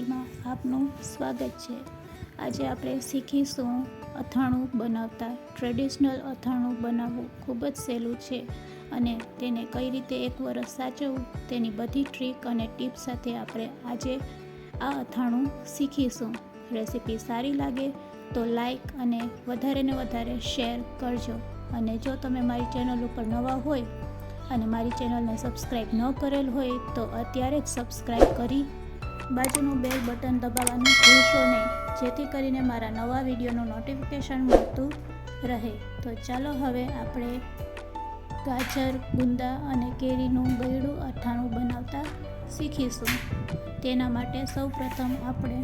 રેસિપીમાં આપનું સ્વાગત છે. આજે આપણે શીખીશું અથાણું બનાવતા ટ્રેડિશનલ અથાણું બનાવવું ખૂબ જ સહેલું છે અને તેને કઈ રીતે એક વરસ સાચવવું તેની બધી ટ્રીક અને ટીપ સાથે આપણે આજે આ અથાણું શીખીશું. રેસીપી સારી લાગે તો લાઈક અને વધારે ને વધારે શેર કરજો. અને જો તમે મારી ચેનલ ઉપર નવા હોય અને મારી ચેનલને સબસ્ક્રાઈબ ન કરેલ હોય તો અત્યારે જ સબસ્ક્રાઈબ કરી બાજુનું બેલ બટન દબાવવાનું ભૂલશો નહીં. જેથી કરીને મારા નવા વિડીયોનું નોટિફિકેશન મળતું રહે. તો ચાલો હવે આપણે ગાજર, ગુંદા અને કેરીનું ગળ્યું અથાણું બનાવતા શીખીશું. તેના માટે સૌપ્રથમ આપણે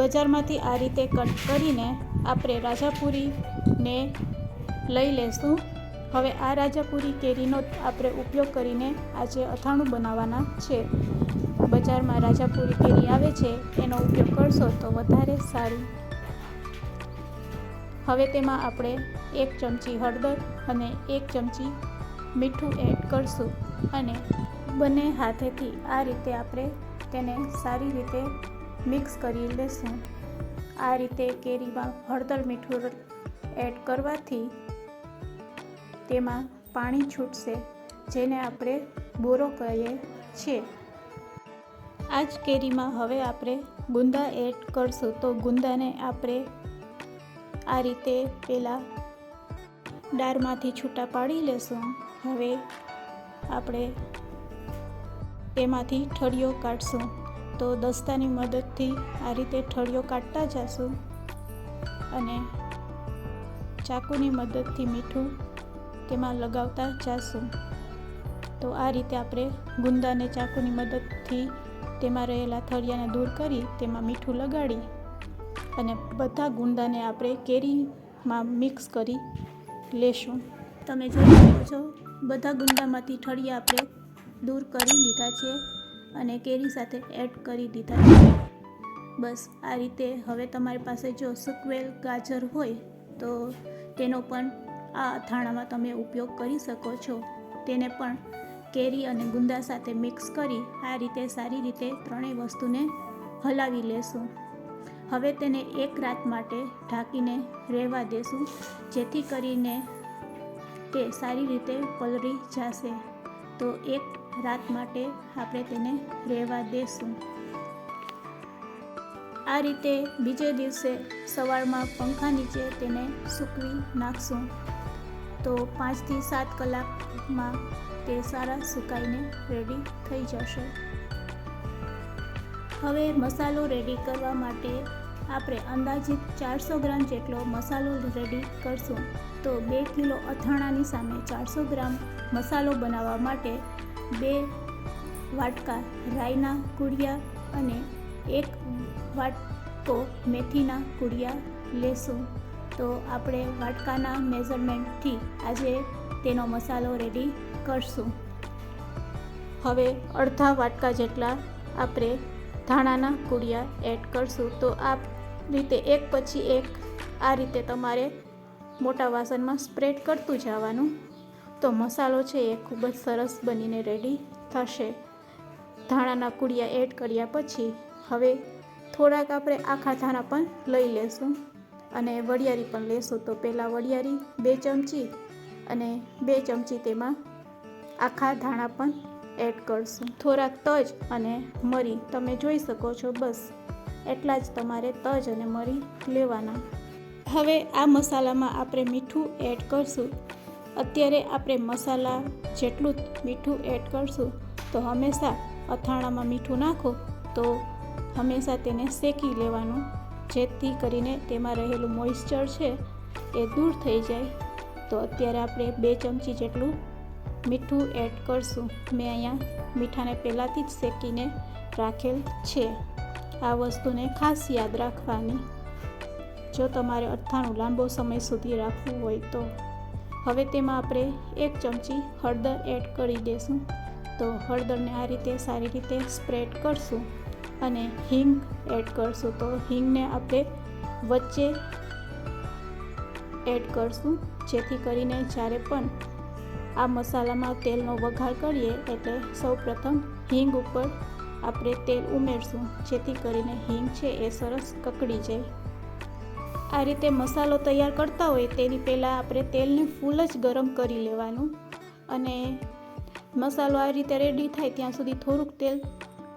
બજારમાંથી આ રીતે કટ કરીને આપણે રાજાપુરીને લઈ લેશું. હવે આ રાજાપુરી કેરીનો આપણે ઉપયોગ કરીને આજે અથાણું બનાવવાના છે. બજારમાં રાજાપુરી કેરી આવે છે, એનો ઉપયોગ કરશો તો વધારે સારું. હવે તેમાં આપણે એક ચમચી હળદર અને એક ચમચી મીઠું એડ કરશું અને બંને હાથેથી આ રીતે આપણે તેને સારી રીતે મિક્સ કરી લેશું. આ રીતે કેરીમાં હળદર મીઠું એડ કરવાથી તેમાં પાણી છૂટશે, જેને આપણે બોરો કહીએ છીએ. આ જ કેરીમાં હવે આપણે ગુંદા એડ કરશું. તો ગુંદાને આપણે આ રીતે પહેલાં ડારમાંથી છૂટા પાડી લેશું. હવે આપણે તેમાંથી ઠળીઓ કાઢશું. તો દસ્તાની મદદથી આ રીતે ઠળીઓ કાઢતા જશું અને ચાકુની મદદથી મીઠું તેમાં લગાવતા જશું. તો આ રીતે આપણે ગુંદાને ચાકુની મદદથી તેમાં રહેલા થળિયાને દૂર કરી તેમાં મીઠું લગાડી અને બધા ગુંદાને આપણે કેરીમાં મિક્સ કરી લેશું. તમે જોઈ શકો છો, બધા ગુંદામાંથી ઠળિયા આપણે દૂર કરી લીધા છે અને કેરી સાથે એડ કરી દીધા છે. બસ આ રીતે હવે તમારી પાસે જો સુકવેલ ગાજર હોય તો તેનો પણ આ અથાણામાં તમે ઉપયોગ કરી શકો છો. તેને પણ કેરી અને ગુંદા સાથે મિક્સ કરી આ રીતે સારી રીતે ત્રણેય વસ્તુને હલાવી લેશું. હવે તેને એક રાત માટે ઢાંકીને રહેવા દેશું, જેથી કરીને તે સારી રીતે પલળી જશે. તો એક રાત માટે આપણે તેને રહેવા દેશું. આ રીતે બીજે દિવસે સવારમાં પંખા નીચે તેને સૂકવી નાખશું. તો પાંચથી સાત કલાકમાં તે સારા સુકાઈને રેડી થઈ જશે. હવે મસાલો રેડી કરવા માટે આપણે અંદાજિત ચારસો ગ્રામ જેટલો મસાલો રેડી કરશું. તો બે કિલો અથાણાની સામે ચારસો ગ્રામ મસાલો બનાવવા માટે બે વાટકા રાઈના કુડિયા અને એક વાટકો મેથીના કુડિયા લેશું. તો આપણે વાટકાના મેઝરમેન્ટથી આજે તેનો મસાલો રેડી કરશું. હવે અડધા વાટકા જેટલા આપણે ધાણાના કુડિયા એડ કરશું. તો આ રીતે એક પછી એક આ રીતે તમારે મોટા વાસણમાં સ્પ્રેડ કરતું જવાનું. તો મસાલો છે એ ખૂબ જ સરસ બનીને રેડી થશે. ધાણાના કુડિયા એડ કર્યા પછી હવે થોડાક આપણે આખા ધાણા પણ લઈ લેશું અને વડિયારી પણ લેશું. તો પહેલાં વડિયારી બે ચમચી અને બે ચમચી તેમાં આખા ધાણા પણ એડ કરશું. થોડાક તજ અને મરી તમે જોઈ શકો છો, બસ. એટલા જ તમારે તજ અને મરી લેવાના. હવે આ મસાલામાં આપણે મીઠું એડ કરશું. અત્યારે આપણે મસાલા જેટલું મીઠું એડ કરશું, તો હંમેશા અથાણામાં મીઠું નાખો, તો હંમેશા તેને શેકી લેવાનું. જેથી કરીને તેમાં રહેલું મોઇશ્ચર છે, એ દૂર થઈ જાય. તો અત્યારે આપણે બે ચમચી જેટલું મીઠું એડ કરશું. મેં અહીંયા મીઠાને પહેલાંથી જ શેકીને રાખેલ છે. આ વસ્તુને ખાસ યાદ રાખવાની. જો તમારે અથાણું લાંબો સમય સુધી રાખવું હોય તો. હવે તેમાં આપણે એક ચમચી હળદર એડ કરી દઈશું તો હળદરને આ રીતે સારી રીતે સ્પ્રેડ કરશું અને હિંગ એડ કરશું. તો હિંગને આપણે વચ્ચે એડ કરશું. જેથી કરીને જ્યારે પણ આ મસાલામાં તેલનો વઘાર કરીએ એટલે સૌપ્રથમ હિંગ ઉપર આપણે તેલ ઉમેરશું. જેથી કરીને હિંગ છે એ સરસ કકડી જાય. આ રીતે મસાલો તૈયાર કરતા હોય તેની પહેલાં આપણે તેલને ફૂલ જ ગરમ કરી લેવાનું અને મસાલો આ રીતે રેડી થાય ત્યાં સુધી થોડુંક તેલ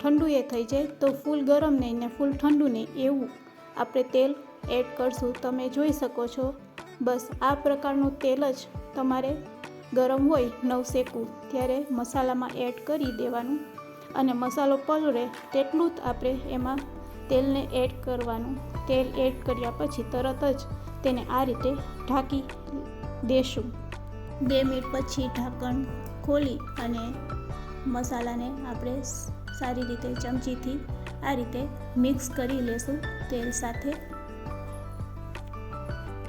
ઠંડુ એ થઈ જાય. તો ફૂલ ગરમ નહીં ને ફૂલ ઠંડુ નહીં એવું આપણે તેલ એડ કરશું. તમે જોઈ શકો છો. બસ આ પ્રકારનું તેલ જ તમારે ગરમ હોય નવ શેકવું ત્યારે મસાલામાં એડ કરી દેવાનું. અને મસાલો પલળે તેટલું જ આપણે એમાં તેલને એડ કરવાનું. તેલ એડ કર્યા પછી તરત જ તેને આ રીતે ઢાંકી દેશું. બે મિનિટ પછી ઢાંકણ ખોલી અને મસાલાને આપણે સારી રીતે ચમચીથી આ રીતે મિક્સ કરી લેશું તેલ સાથે.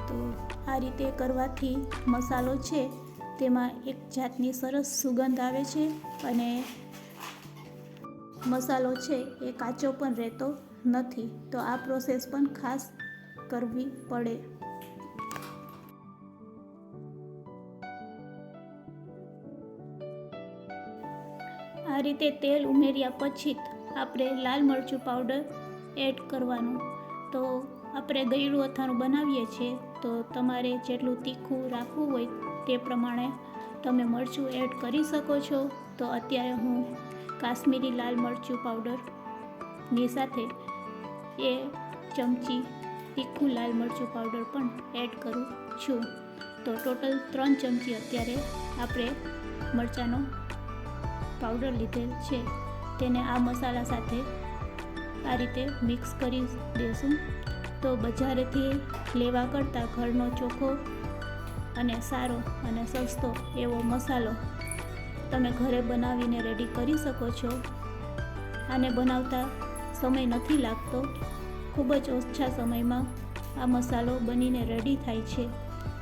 તો આ રીતે કરવાથી મસાલો છે તેમાં એક જાતની સરસ સુગંધ આવે છે અને મસાલો છે એ કાચો પણ રહેતો નથી. તો આ પ્રોસેસ પણ ખાસ કરવી પડે. આ રીતે તેલ ઉમેર્યા પછી આપણે લાલ મરચું પાવડર એડ કરવાનું. તો આપણે ગળ્યું અથાણું બનાવીએ છીએ, તો તમારે જેટલું તીખું રાખવું હોય તે પ્રમાણે તમે મરચું એડ કરી શકો છો. તો અત્યારે હું કાશ્મીરી લાલ મરચું પાવડરની સાથે એ ચમચી તીખું લાલ મરચું પાવડર પણ એડ કરું છું. તો ટોટલ ત્રણ ચમચી અત્યારે આપણે મરચાંનો પાવડર લીધેલ છે. તેને આ મસાલા સાથે આ રીતે મિક્સ કરી દેશું. તો બજારેથી લેવા કરતાં ઘરનો ચોખ્ખો અને સારો અને સસ્તો એવો મસાલો તમે ઘરે બનાવીને રેડી કરી શકો છો. આને બનાવતા સમય નથી લાગતો. ખૂબ જ ઓછા સમયમાં આ મસાલો બનીને રેડી થાય છે.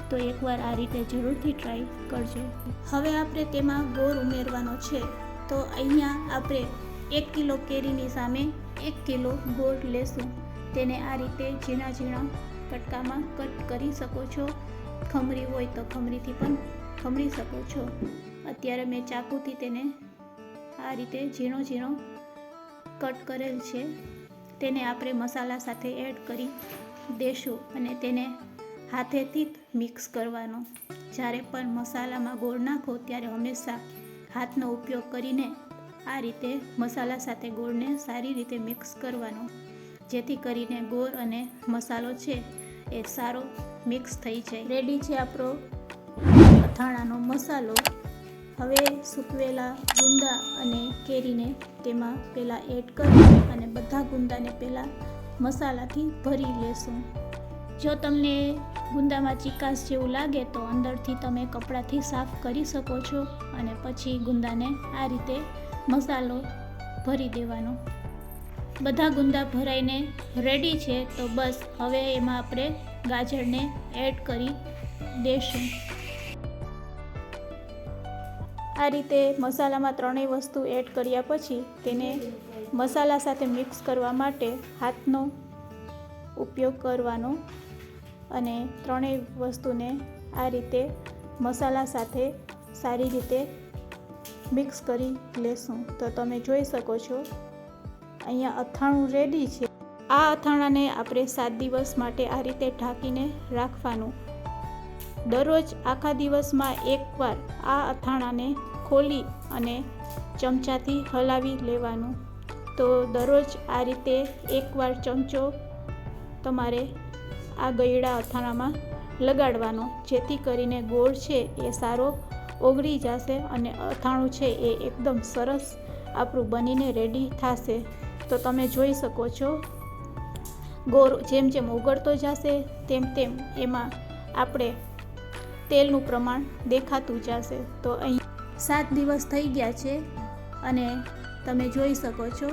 તો એકવાર આ રીતે જરૂરથી ટ્રાય કરજો. હવે આપણે તેમાં ગોળ ઉમેરવાનો છે. તો અહીંયા આપણે એક કિલો કેરીની સામે એક કિલો ગોળ લેશું. તેને આ રીતે ઝીણા ઝીણા કટકામાં કટ કરી શકો છો. ખમરી હોય તો ખમરીથી પણ ખમરી શકો છો. અત્યારે મેં ચાકુથી તેને આ રીતે ઝીણો ઝીણો કટ કરેલ છે. તેને આપણે મસાલા સાથે એડ કરી દેશું અને તેને હાથેથી જ મિક્સ કરવાનો. જ્યારે પણ મસાલામાં ગોળ નાખો ત્યારે હંમેશા હાથનો ઉપયોગ કરીને આ રીતે મસાલા સાથે ગોળને સારી રીતે મિક્સ કરવાનો. જેથી કરીને ગોળ અને મસાલો છે એ સારો મિક્સ થઈ જાય. રેડી છે આપણો અથાણાનો મસાલો. હવે સૂકવેલા ગુંદા અને કેરીને તેમાં પહેલાં એડ કરી અને બધા ગુંદાને પહેલાં મસાલાથી ભરી લેશું. જો તમને ગુંદામાં ચિકાસ જેવું લાગે તો અંદરથી તમે કપડાથી સાફ કરી શકો છો અને પછી ગુંદાને આ રીતે મસાલો ભરી દેવાનો. બધા ગુંદા ભરાઈને રેડી છે, તો બસ હવે એમાં આપણે ગાજરને એડ કરી દેશું. આ રીતે મસાલામાં ત્રણેય વસ્તુ એડ કર્યા પછી તેને મસાલા સાથે મિક્સ કરવા માટે હાથનો ઉપયોગ કરવાનો અને ત્રણેય વસ્તુને આ રીતે મસાલા સાથે સારી રીતે મિક્સ કરી લેશું. તો તમે જોઈ શકો છો અહીંયા અથાણું રેડી છે. આ અથાણાને આપણે સાત દિવસ માટે આ રીતે ઢાંકીને રાખવાનું. દરરોજ આખા દિવસમાં એકવાર આ અથાણાને ખોલી અને ચમચાથી હલાવી લેવાનું. તો દરરોજ આ રીતે એકવાર ચમચો તમારે આ ગયડા અથાણામાં લગાડવાનો, જેથી કરીને ગોળ છે એ સારો ઓગળી જશે અને અથાણું છે એ એકદમ સરસ આપણું બનીને રેડી થશે. તો તમે જોઈ શકો છો. ગોળ જેમ જેમ ઓગળતો જશે, તેમ તેમ એમાં આપણે તેલનું પ્રમાણ દેખાતું જશે. તો અહીં સાત દિવસ થઈ ગયા છે અને તમે જોઈ શકો છો,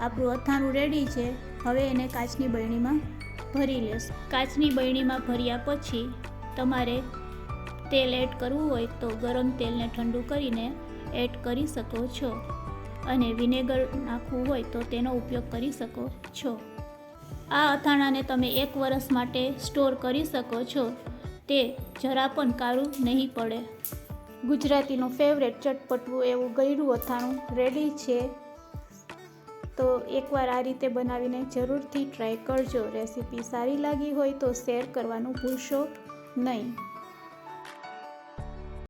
આપણું અથાણું રેડી છે. હવે એને કાચની બરણીમાં ભરી લેશું. કાચની બરણીમાં ભર્યા પછી તમારે તેલ એડ કરવું હોય તો ગરમ તેલને ઠંડુ કરીને એડ કરી શકો છો. અને વિનેગર નાખવું હોય તો તેનો ઉપયોગ કરી શકો છો. આ અથાણાને તમે એક વર્ષ માટે સ્ટોર કરી શકો છો. તે જરા પણ કાળું નહીં પડે. ગુજરાતીનું ફેવરેટ ચટપટવું એવું ગળ્યું અથાણું રેડી છે. તો એકવાર આ રીતે બનાવીને જરૂરથી ટ્રાય કરજો. રેસીપી સારી લાગી હોય તો શેર કરવાનું ભૂલશો નહીં.